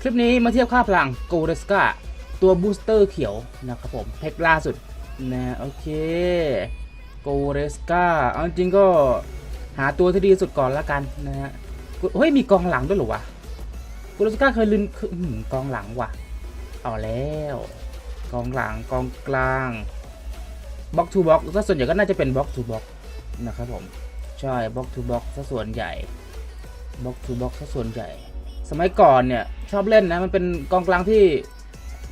คลิปนี้มาเทียบค่าพลัง g o r e s c a ตัวบูสเตอร์เขียวนะครับผมเพกล่าสุดนะโอเค g o r e s c a เอาจริงก็หาตัวที่ดีสุดก่อนละกันนะฮะเฮ้ยมีกองหลังด้วยหรอวะ g o r e s c a เคยลืมคือกองหลังว่ะเอาแล้ว กองหลังกองกลางบล็อกทูบล็อกก็ส่วนใหญ่ก็น่าจะเป็นบล็อกทูบล็อกนะครับผมใช่บล็อกทูบล็อกซะส่วนใหญ่บล็อกทูบล็อกซะส่วนใหญ่ สมัยก่อนเนี่ยชอบเล่นนะมันเป็นกองกลางที่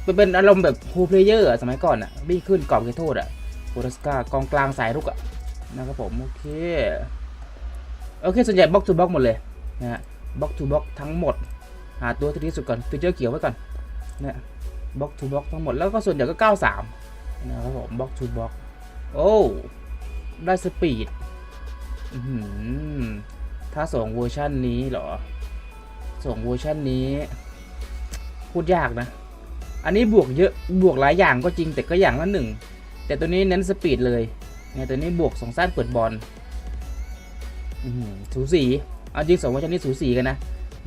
เป็นเป็นอารมณ์แบบฮูเพลเยอร์สมัยก่อนอะวิ่งขึ้นกรอบเขตโทษอะโครสกากองกลางสายรุกอะนะครับผมโอเคโอเคส่วนใหญ่บล็อกทูบล็อกหมดเลยนะฮะบล็อกทูบล็อกทั้งหมด หาตัวที่ดีสุดก่อนฟีเจอร์เขียวไว้ก่อนนะบล็อกทูบล็อกทั้งหมดแล้วก็ส่วนใหญ่ก็ 93 นะครับผมบล็อกทูบล็อกโอ้ได้สปีดอื้อหือถ้าส่งเวอร์ชันนี้เหรอ ส่งเวอร์ชันนี้ พูดยากนะ อันนี้บวกเยอะบวกหลายอย่างก็จริงแต่ก็อย่างละหนึ่ง แต่ตัวนี้เน้นสปีดเลยเนี่ยตัวนี้บวกสองสั้นเปิดบอลสูสีเอาจริงสองเวอร์ชันนี้สูสีกันนะ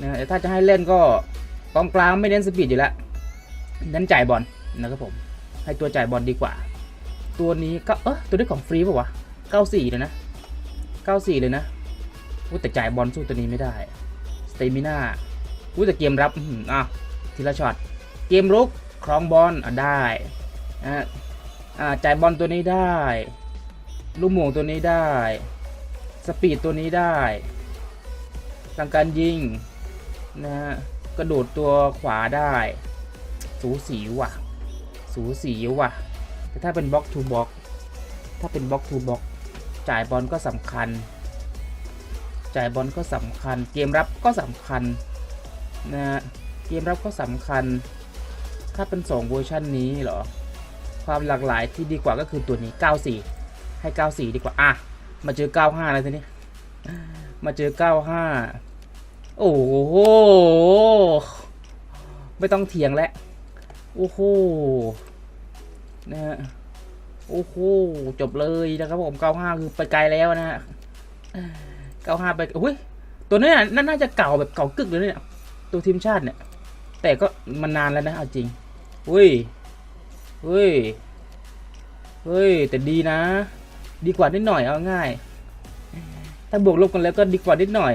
นะแต่ถ้าจะให้เล่นก็กองกลางไม่เน้นสปีดอยู่แล้วเน้นจ่ายบอลนะครับผม ให้ตัวจ่ายบอลดีกว่า ตัวนี้ก็เออตัวนี้ของฟรีป่าวะ94เลยนะ94เลยนะแต่จ่ายบอลสู้ตัวนี้ไม่ได้ เตมิน่าอู้แต่เกมรับอะทีละช็อต เกมรุกครองบอลอะได้อะอ่าจ่ายบอลตัวนี้ได้ ลูกหม่วงตัวนี้ได้ สปีดตัวนี้ได้ทางการยิงนะฮะกระโดดตัวขวาได้ สูสีว่ะ สูสีว่ะ แต่ถ้าเป็นบล็อกทูบล็อกถ้าเป็นบล็อกทูบล็อกจ่ายบอลก็สำคัญ จ่ายบอลก็สำคัญ เกมรับก็สำคัญนะฮะเกมรับก็สำคัญ ถ้าเป็น 2 เวอร์ชันนี้เหรอ ความหลากหลายที่ดีกว่าก็คือตัวนี้ 94 ให้ 94 ดีกว่า อะ มาเจอ 95แล้วทีนี้ มาเจอ 95 โอ้โห ไม่ต้องเถียงแล้ว โอ้โห นะฮะ โอ้โห จบเลยนะครับผม 95 คือไปไกลแล้วนะฮะ 95ไปอุ้ยตัวนี้น่ะน่าจะเก่าแบบเก่ากึกเลยเนี่ยตัวทีมชาติเนี่ย แต่ก็มันนานแล้วนะเอาจริงอุ้ยเฮ้ยเฮ้ยแต่ดีนะ ดีกว่านิดหน่อยเอาง่าย ถ้าบวกลบกันแล้วก็ดีกว่านิดหน่อย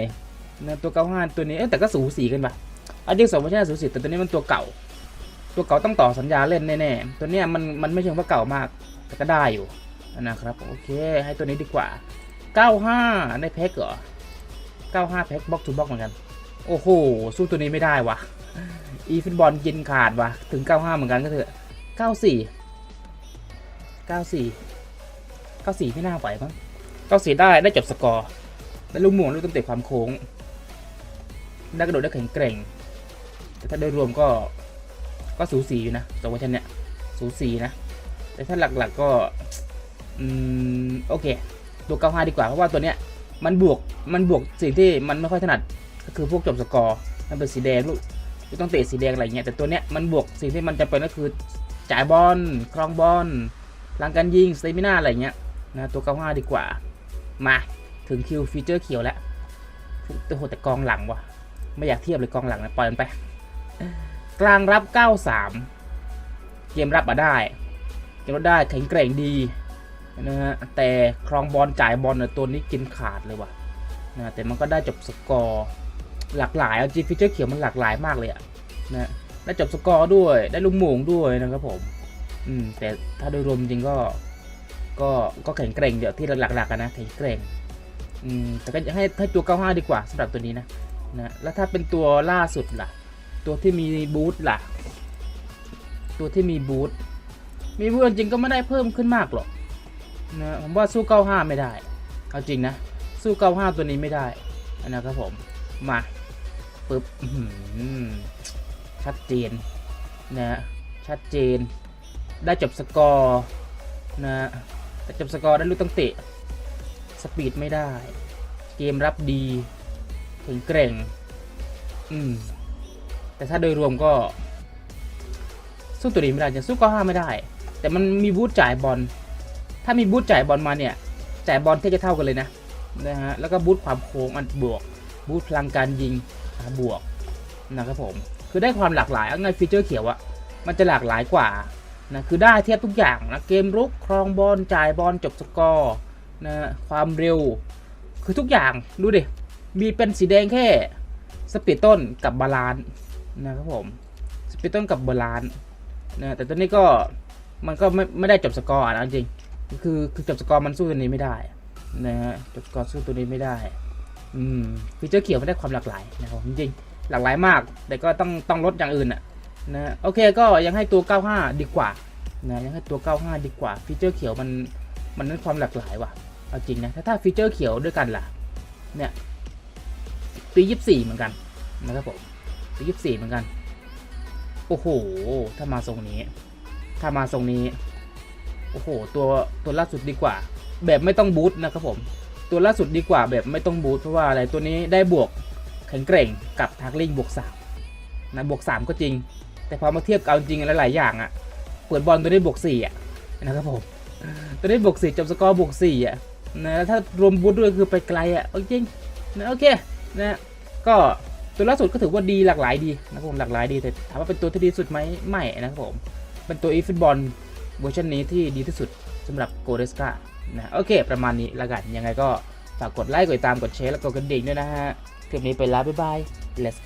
นะตัว95ตัวนี้เอ้แต่ก็สูสีกันปะเอาจริงสองไม่ใช่สูสีแต่ตัวนี้มันตัวเก่า ตัวเก่าต้องต่อสัญญาเล่นแน่ๆตัวเนี้ยมันมันไม่เชิงว่าเก่ามาก แต่ก็ได้อยู่นะครับโอเค ให้ตัวนี้ดีกว่า 95ได้แพ็กเหรอ 95 แพ็กบล็อกทูบล็อกเหมือนกัน โอ้โห สู้ตัวนี้ไม่ได้วะอีฟุตบอลกินขาดวะถึง 95 เหมือนกันก็เถอะ 94 94 94 ไม่น่าไหวมั้ง94 ได้ได้จบสกอร์ได้ลูกหม่วงลูกตั้งแต่ความโค้งได้กระโดดได้แข็งแกร่ง แต่ถ้าโดยรวมก็ก็สูสีอยู่นะตัวเวอร์ชันเนี้ยสูสีนะ แต่ถ้าหลักๆก็อืม โอเค ตัว 95 ดีกว่า เพราะว่าตัวเนี้ยมันบวกมันบวกสิ่งที่มันไม่ค่อยถนัดก็คือพวกจบสกอร์มันเป็นสีแดงลูกลูกต้องเตะสีแดงอะไรเงี้ยแต่ตัวเนี้ยมันบวกสิ่งที่มันจะเป็นก็คือจ่ายบอลครองบอลลังการยิงสเตมิน่าอะไรเงี้ยนะตัว 95 ดีกว่า มาถึงคิวฟีเจอร์เขียวแล้วแต่โหแต่กองหลังวะไม่อยากเทียบเลยกองหลังนะปล่อยมันไป กลางรับ 93 เกมรับมาได้ เกมรับได้แข็งแกร่งดี นะฮะแต่ครองบอลจ่ายบอลเนี่ยตัวนี้กินขาดเลยว่ะนะแต่มันก็ได้จบสกอร์หลากหลายเอาจริงฟีเจอร์เขียวมันหลากหลายมากเลยอะนะได้จบสกอร์ด้วยได้ลูกหม่งด้วยนะครับผมอืมแต่ถ้าโดยรวมจริงก็ก็ก็แข็งแกร่งเดี๋ยวที่หลักๆกันนะแข็งแกร่งอืมแต่ก็ให้ให้ตัว 95 ดีกว่าสำหรับตัวนี้นะนะแล้วถ้าเป็นตัวล่าสุดล่ะ ตัวที่มีบูทล่ะ ตัวที่มีบูทมีบูทจริงก็ไม่ได้เพิ่มขึ้นมากหรอก นะผมว่าสู้ 95 ไม่ได้ เอาจริงนะ สู้ 95 ตัวนี้ไม่ได้นะครับผม มาปึ๊บชัดเจนนะฮะชัดเจน ได้จบสกอร์นะฮะแต่จบสกอร์ได้ลูกตั้งเตะ สปีดไม่ได้ เกมรับดีแข็งแกร่ง อืม แต่ถ้าโดยรวมก็ สู้ตัวนี้ไม่ได้จะสู้ก็ห้าไม่ได้ แต่มันมีบูทจ่ายบอล ถ้ามีบูทจ่ายบอลมาเนี่ยจ่ายบอลเท่จะเท่ากันเลยนะนะฮะแล้วก็บูทความโค้งอันบวกบูทพลังการยิงบวกนะครับผมคือได้ความหลากหลายเอาไงฟีเจอร์เขียวอะมันจะหลากหลายกว่านะคือได้เทียบทุกอย่างนะเกมรุกครองบอลจ่ายบอลจบสกอร์นะความเร็ว คือทุกอย่างดูดิมีเป็นสีแดงแค่สปีดต้นกับบาลานนะครับผมสปีดต้นกับบาลานนะแต่ตัวนี้ก็มันก็ไม่ไม่ได้จบสกอร์นะจริง คือคือจับสกอร์มันสู้ตัวนี้ไม่ได้นะฮะจับสกอร์สู้ตัวนี้ไม่ได้ อืมฟีเจอร์เขียวมันได้ความหลากหลายนะครับจริงๆหลากหลายมาก แต่ก็ต้องต้องลดอย่างอื่นอะนะโอเคก็ยังให้ตัว 95 ดีกว่านะยังให้ตัว 95 ดีกว่าฟีเจอร์เขียวมันมันนั้นความหลากหลายว่ะเอาจริงนะถ้าถ้าฟีเจอร์เขียวด้วยกันล่ะเนี่ยปี24เหมือนกันนะครับผมปี24เหมือนกัน โอ้โห ถ้ามาทรงนี้ ถ้ามาทรงนี้ โอ้โหตัวตัวล่าสุดดีกว่า แบบไม่ต้องบูทนะครับผม ตัวล่าสุดดีกว่าแบบไม่ต้องบูทเพราะว่าอะไรตัวนี้ได้บวกแข็งแกร่งกับทักลิงบวกสามนะบวกสามก็จริง แต่พอมาเทียบกับจริงหลายๆอย่างอะ่ะเปิดบอลตัวนี้บวกสี่อะนะครับผมตัวนี้บวกสี่จบสกอร์บวกสี่อะนะแล้วถ้ารวมบูทด้วยคือไปไกลอะจริงนะโอเคนะก็ตัวล่าสุดก็ถือว่าดีหลากหลายดีนะครับผมหลากหลายดีแต่ถามว่าเป็นตัวที่ดีสุดไหมไม่นะครับผมเป็นตัวอีฟุตบอล เวอร์ชันนี้ที่ดีที่สุดสำหรับโกเดสกานะโอเค ประมาณนี้ละกันยังไงก็ฝากกดไลค์กดติดตามกดแชร์แล้วกดกระดิ่งด้วยนะฮะคลิปนี้ไปแล้วบ๊ายบาย let's